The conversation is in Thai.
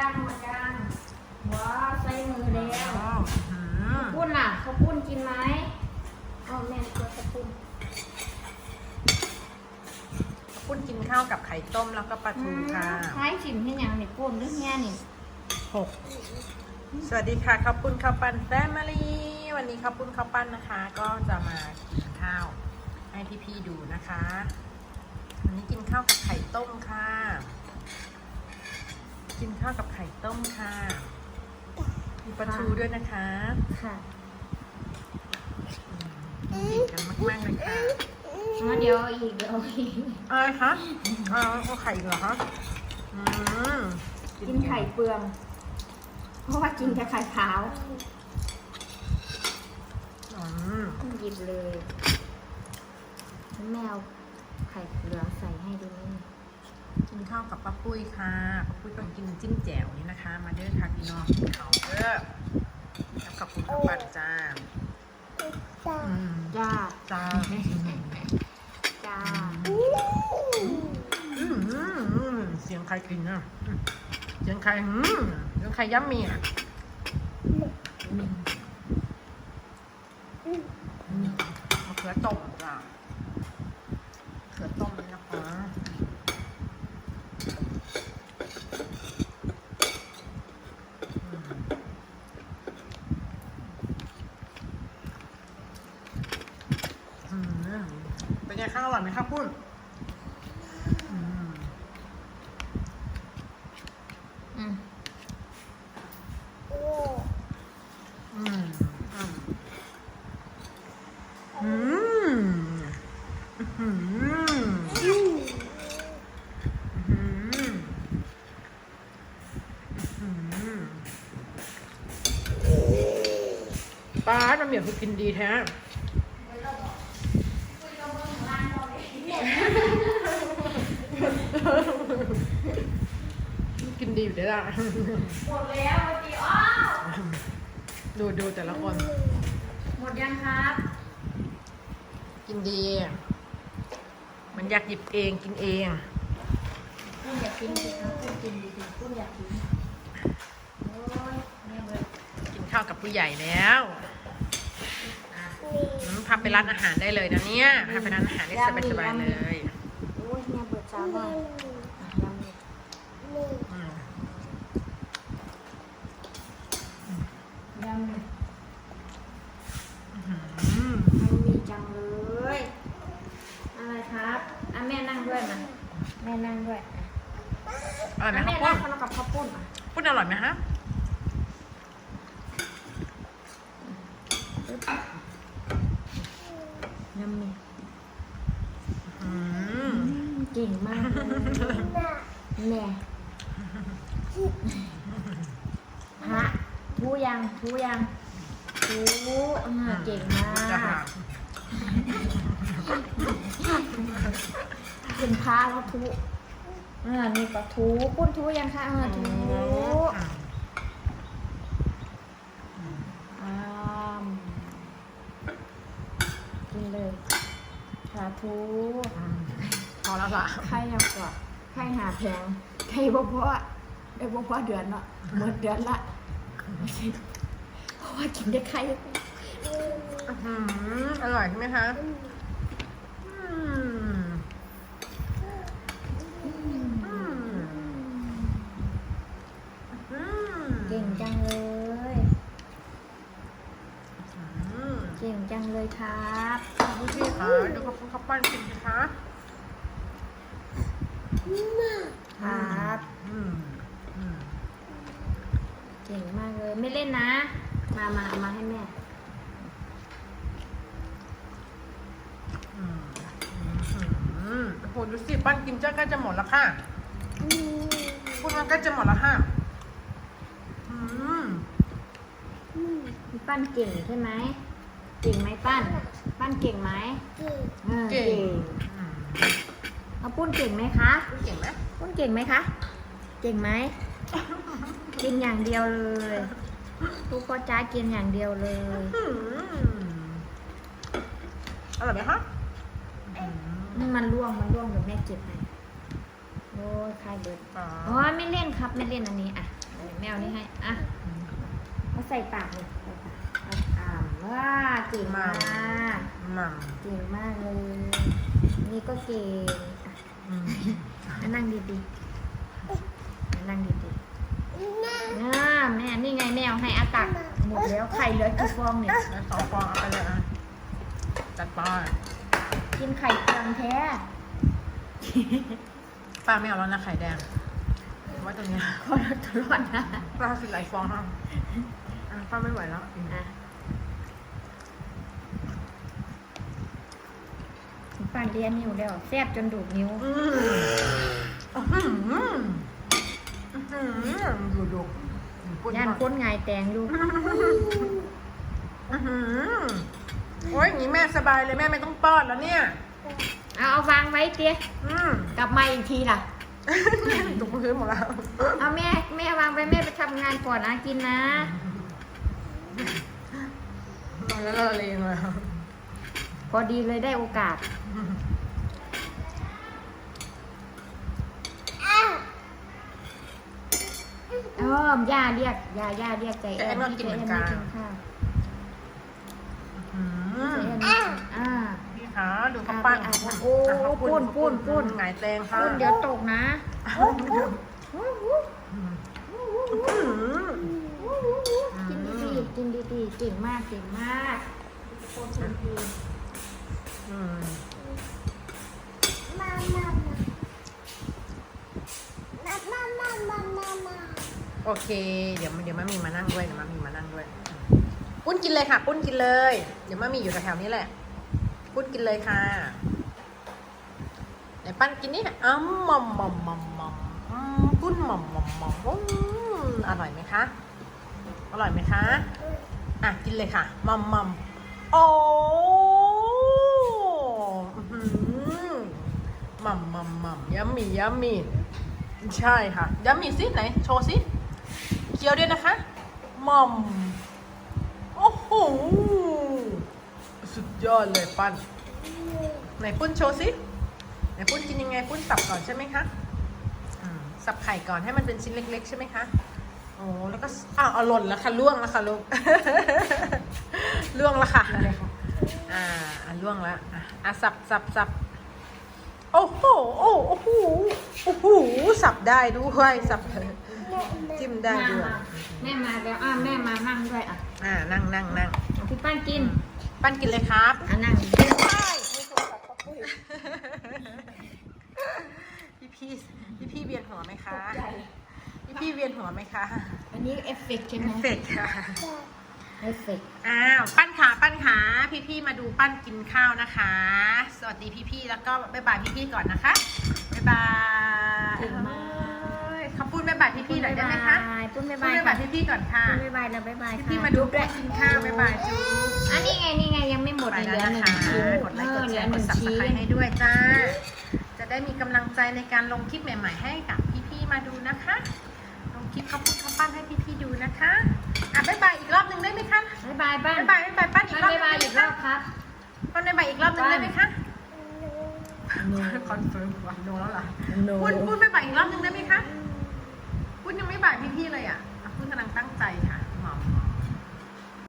ยังหมดยังว้าวใส่มือแล้วว้าวอื้อหือปุ้นล่ะข้าวปุ้นกินไหมเอาแม่ตัวข้าวปุ้นปุ้นกินข้าวกับไข่ต้มแล้วก็ปลาทูค่ะคล้ายชิมให้ยังนี่ปุ้นหรือแง่นี่หกสวัสดีค่ะข้าวปุ้นข้าวปั้นแฟมิลี่วันนี้ข้าวปุ้นข้าวปั้นนะคะ ก็จะมากินข้าวให้พี่ๆดูนะคะวันนี้กินข้าวกับไข่ต้มค่ะ กินข้าวกับไข่ต้มค่ะ มีปลาทูด้วยนะคะค่ะอืมกินกันมากๆเลยค่ะมาเดี๋ยวอีกเดี๋ยวอีกอะไรคะเอาเอาไข่อีกเหรอคะอืมกินไข่เปลือง เพราะว่ากินแต่ไข่ขาวอืมหยิบเลย แมวไข่เหลืองใส่ให้ดูนี่กิ นข้าวกับป้าปุ้ยค่ะป้าปุ้ยต้องกินจิ้มแจ่วนี่นะคะ มาเด้อค่ะพี่น้องกินข้าวเด้อแล้วกับคุณข้าวปั่นจ้าอืมจ้าจ้าจ้าอืมอืมอืมเสียงใครกินอะอืมเสียงใครอืมเสียงใครย้ำมีอะอืมมะเขือต้มจ้ะมะเขือต้มนี่นะคะอืมอืม เป็นไงข้าวอร่อยไหมครับปุ้นอืมอืมอืมอืมอืมอืมอืมอืมอืมป้าน้ำเหมียวคือกินดีแท้ นดีอยู่เด้ละหมดแล้วเมื่อกี้อ้าวดูดูแต่ละคน หมดยังครับ กินดี มันอยากหยิบเองกินเองคุณอยากกินสิครับคุณกินดีสิคุณอยากกินโอ้ยแม่เบิร์ดกินข้าวกับผู้ใหญ่แล้วอืมพาไปร้านอาหารได้เลยนะเนี่ยพาไปร้านอาหารได้สบายๆเลย โอ้ยแม่เบิร์ดจ้าหน่อยอะยำเลย อืม ยำเลย อื้อหือ มันมีจังเลย อะไรครับอะแม่นั่งด้วยมาแม่นั่งด้วยอะ อร่อยไหม อะ ครั แม่ บ นั่ ปุ้นงคนละกับข้าวปุ้นอะ ปุ้นอร่อยไหมฮะ ยำมี อืม เก่งมากเลยแม่ฮะทูยังทูยังทูอ่าเก่งมากเป็นพาแล้วทูอ่านี่ก็ทูปุ้นทูยังคะอ่าทูอืมอามกินเลยสาธุ อืมพอแล้วล่ะใครยังกว่าใครหาแพงใครบ่เพราะว่าได้บ่เพราะเดือนเนาะหมดเดือนละเพราะว่ากินได้ใครอื้อหืออร่อยใช่ไหมคะอืมอืมอืมเก่งจังเลยอืมเก่งจังเลยครับดูสิคะดูกับข้าวปั้นกินสิคะ ครับอืมอืมเก่งมากเลย ไม่เล่นนะ มามาเอามาให้แม่อืมอืมโอ้โหดูสิปั้นกินเจ้าก็จะหมดแล้วค่ะพูดมันก็จะหมดแล้วค่ะอืมพี่ปั้นเก่งใช่ไหมเก่งไหมปั้น ปั้นเก่งไหมออเก่ง อืม เอาปุ้นเก่งไหมคะเก่งไหมปุ้นเก่งไหมคะ เก่งไหมกินอย่างเดียวเลยทุกพ่อจ้ากินอย่างเดียวเลยอืมอร่อยไหมคะอืมนี่มันร่วงมันร่วงเดี๋ยวแม่เก็บให้โอ้ยใครเบิดอ๋ออ๋อไม่เล่นครับไม่เล่นอันนี้อะแมวนี่ให้อะเอาใส่ปากเลยใส่ปากเอาอ่ามว้าเก่งมากหม่เก่งมากเลย นี่ก็เก่งอะำอืมอะ นั่งดีๆอะนั่งดีๆอ่าแม่นี่ไงแมวให้อาตักหมดแล้วไข่เหลือกี่ฟองเนี่ยแล้วสองฟองเอาไปเลยอะจัดไป้ากินไข่เปลืองแท้ป้าไม่เอาแล้วนะไข่แดงไว่าตัวเนี้ยคนละตัวร้อนนะป้าสิหลายฟองฮะอะป้าไม่ไหวแล้วอะ ปั่นเรียนนิ้วแล้วแซ่บจนดูดนิ้วอืมอื้อหืออื้อหือดูดูพูดย่านก่อนพ้นไงายแตงอยู่อื้อหือโอ้ยอย่างนี้แม่สบายเลยแม่ไม่ต้องป้อนแล้วเนี่ย เอาเอาวางไว้เตี้ยอืมกลับมาอีกทีล่ะ ตกพื้นหมดแล้วเอาแม่แม่วางไว้แม่ไปทำงานก่อนนะกินนะ แล้วเราเลงเลยพอดีเลยได้โอกาส เออย่าเรียกย่าย่าเรียกใจแอนที่ใจแอนไม่กินข้าวอืมใจแอนไม่กินอ่า พี่คะดูข้าวปั้นอะอะโอ้ะข้าวปุ้นปุ้นปุ้น หงายแตงค่ะคุณเดี๋ยวตกนะกินดีๆกินดีๆเก่งมากเก่งมากโคตรดี อืม โอเค เดี๋ยวเดี๋ยวมามีมานั่งด้วยเดี๋ยวมามีมานั่งด้วยปุ้นกินเลยค่ะ ปุ้นกินเลย เดี๋ยวมามีอยู่แถวๆนี้แหละ ปุ้นกินเลยค่ะไหนปั้นกินนี่อ้าวมอมมอมมอมมอมอืมปุ้นมอมมอมมอมอืมอร่อยไหมคะอร่อยไหมคะอะกินเลยค่ะมอมมอมโอ้อื้อหือมัมมัมมัมยัมมี่ยัมมี่ใช่ค่ะยัมมี่สิไหนโชว์สิ เคี้ยวด้วยนะคะหม่อม โอ้โห สุดยอดเลยปั้น ไหนปุ้นโชว์สิ ไหนปุ้นกินยังไงปุ้นสับก่อนใช่ไหมคะสับไข่ก่อนให้มันเป็นชิ้นเล็ก ๆ ใช่ไหมคะโอ้แล้วก็อ้าวเอาหล่นแล้วค่ะล่วงแล้วค่ะลูกล่วงแล้วค่ะอ่าล่วงแล้วอะอะสับสับสับโอ้โหโอ้โอ้โหโอ้โหสับได้ด้วยสับ จิ้มได้ด้วย แม่มาแล้วอะแม่มานั่งด้วยอะอ่านั่งนั่งนั่งพี่ป้านกินปั้นกินเลยครับ อะนั่งพี่พี่พี่พี่เวียนหัวไหมคะ พี่พี่เวียนหัวไหมคะอันนี้เอฟเฟกต์ใช่ไหมเสร็จค่ะเอฟเฟกต์อ้าวปั้นขาปั้นขาพี่พี่ๆมาดูปั้นกินข้าวนะคะ สวัสดีพี่พี่ๆแล้วก็บ๊ายบายพี่พี่ๆก่อนนะคะบ๊ายบาย บคุณบ๊ายบายพี่พี่ๆหน่อยได้ไหมคะปุ้นพูบ๊าดยบายบ๊ายบายพี่พี่ๆก่อนค่ะ ปุ้นบ๊ายบายแล้วบ๊ายบายพี่ค่ะพี่ๆมาดูด้วยกินข้าวบ๊ายบายจูอันนี้ไงนี่ไงยังไม่หมดไปเลยเหแล้ลืวอหนะนึ่งคะชิ้นกดไลค์กดแชเออร์กเหลืดอหซันึ่บงสไครชิ้นต์ให้ด้วยจ้า จะได้มีกำลังใจในการลงคลิปใหม่ๆ ให้กับพี่ๆมาดูนะคะ ลงคลิปข้าวปุ้นข้าวปั้นให้พี่ๆดูนะคะอะบ๊ายบายอีกรอบหนึ่งได้ไหมคะบ๊ายบายป้าบ๊ายบายบ๊ายบายปั้นอีกรอบบ๊ายบายอีกรอบครับ ปั้นบ๊ายบายอีกรอบหนึ่งได้ไหมคะโนคอนเฟิร์มว่าโนแล้วล่ะโนปุ้นปุ้นบ๊ายบายอีกรอบหนึ่งได้ไหมคะ คุณยังไม่บายพี่ๆเลยอะคุณกำลังตั้งใจค่ะ